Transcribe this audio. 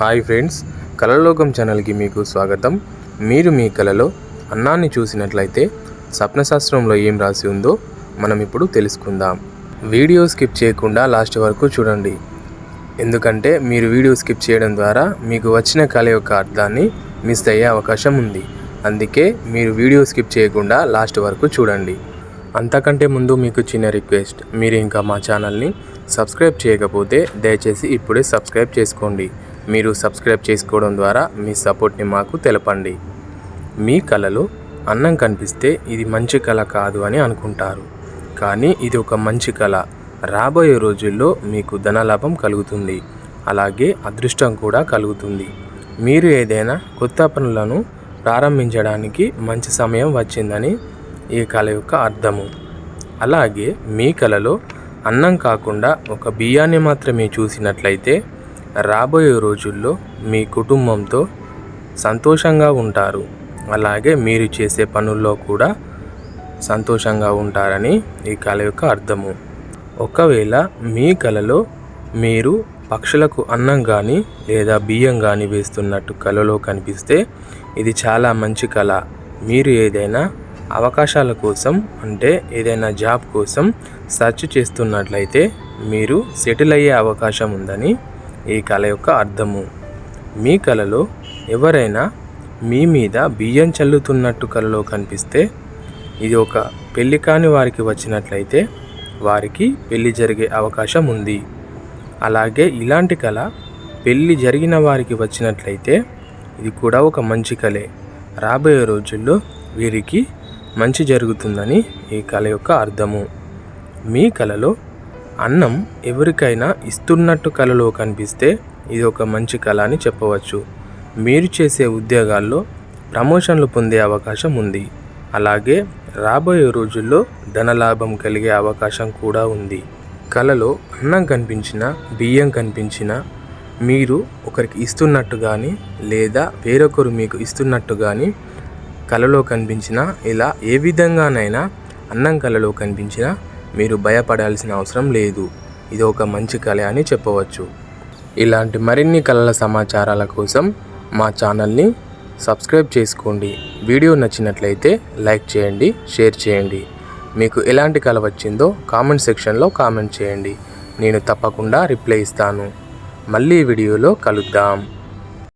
Hi friends కళలోకం ఛానల్కి మీకు స్వాగతం. మీరు మీ కళలో అన్నాన్ని చూసినట్లయితే స్వప్నశాస్త్రంలో ఏం రాసి ఉందో మనం ఇప్పుడు తెలుసుకుందాం. వీడియో స్కిప్ చేయకుండా లాస్ట్ వరకు చూడండి. ఎందుకంటే మీరు వీడియో స్కిప్ చేయడం ద్వారా మీకు వచ్చిన కళ యొక్క అర్థాన్ని మిస్ అయ్యే అవకాశం ఉంది. అందుకే మీరు వీడియో స్కిప్ చేయకుండా లాస్ట్ వరకు చూడండి. అంతకంటే ముందు మీకు చిన్న రిక్వెస్ట్ మీరు ఇంకా మా ఛానల్ని సబ్స్క్రైబ్ చేయకపోతే దయచేసి ఇప్పుడే సబ్స్క్రైబ్ చేసుకోండి. మీరు సబ్స్క్రైబ్ చేసుకోవడం ద్వారా మీ సపోర్ట్ని మాకు తెలపండి. మీ కళలో అన్నం కనిపిస్తే ఇది మంచి కళ కాదు అని అనుకుంటారు. కానీ ఇది ఒక మంచి కళ. రాబోయే రోజుల్లో మీకు ధనలాభం కలుగుతుంది. అలాగే అదృష్టం కూడా కలుగుతుంది. మీరు ఏదైనా కొత్త పనులను ప్రారంభించడానికి మంచి సమయం వచ్చిందని ఈ కళ యొక్క అర్థము. అలాగే మీ కళలో అన్నం కాకుండా ఒక బియ్యాన్ని మాత్రమే చూసినట్లయితే రాబోయే రోజుల్లో మీ కుటుంబంతో సంతోషంగా ఉంటారు. అలాగే మీరు చేసే పనుల్లో కూడా సంతోషంగా ఉంటారని ఈ కళ యొక్క అర్థము. ఒకవేళ మీ కళలో మీరు పక్షులకు అన్నం కానీ లేదా బియ్యం కానీ వేస్తున్నట్టు కళలో కనిపిస్తే ఇది చాలా మంచి కళ. మీరు ఏదైనా అవకాశాల కోసం అంటే ఏదైనా జాబ్ కోసం సెర్చ్ చేస్తున్నట్లయితే మీరు సెటిల్ అయ్యే అవకాశం ఉందని ఈ కళ యొక్క అర్థము. మీ కళలో ఎవరైనా మీ మీద బియ్యం చల్లుతున్నట్టు కళలో కనిపిస్తే ఇది ఒక పెళ్ళి కాని వారికి వచ్చినట్లయితే వారికి పెళ్ళి జరిగే అవకాశం ఉంది. అలాగే ఇలాంటి కళ పెళ్ళి జరిగిన వారికి వచ్చినట్లయితే ఇది కూడా ఒక మంచి కళే రాబోయే రోజుల్లో వీరికి మంచి జరుగుతుందని ఈ కళ యొక్క అర్థము. మీ కళలో అన్నం ఎవరికైనా ఇస్తున్నట్టు కళలో కనిపిస్తే ఇది ఒక మంచి కళ అని చెప్పవచ్చు. మీరు చేసే ఉద్యోగాల్లో ప్రమోషన్లు పొందే అవకాశం ఉంది. అలాగే రాబోయే రోజుల్లో ధనలాభం కలిగే అవకాశం కూడా ఉంది. కళలో అన్నం కనిపించిన బియ్యం కనిపించిన మీరు ఒకరికి ఇస్తున్నట్టు కానీ లేదా వేరొకరు మీకు ఇస్తున్నట్టు కానీ కళలో కనిపించిన ఇలా ఏ విధంగానైనా అన్నం కళలో కనిపించినా మీరు భయపడాల్సిన అవసరం లేదు. ఇది ఒక మంచి కళ అని చెప్పవచ్చు. ఇలాంటి మరిన్ని కళల సమాచారాల కోసం మా ఛానల్ని సబ్స్క్రైబ్ చేసుకోండి. వీడియో నచ్చినట్లయితే లైక్ చేయండి షేర్ చేయండి. మీకు ఎలాంటి కళ వచ్చిందో కామెంట్ సెక్షన్లో కామెంట్ చేయండి. నేను తప్పకుండా రిప్లై ఇస్తాను. మళ్ళీ వీడియోలో కలుద్దాం.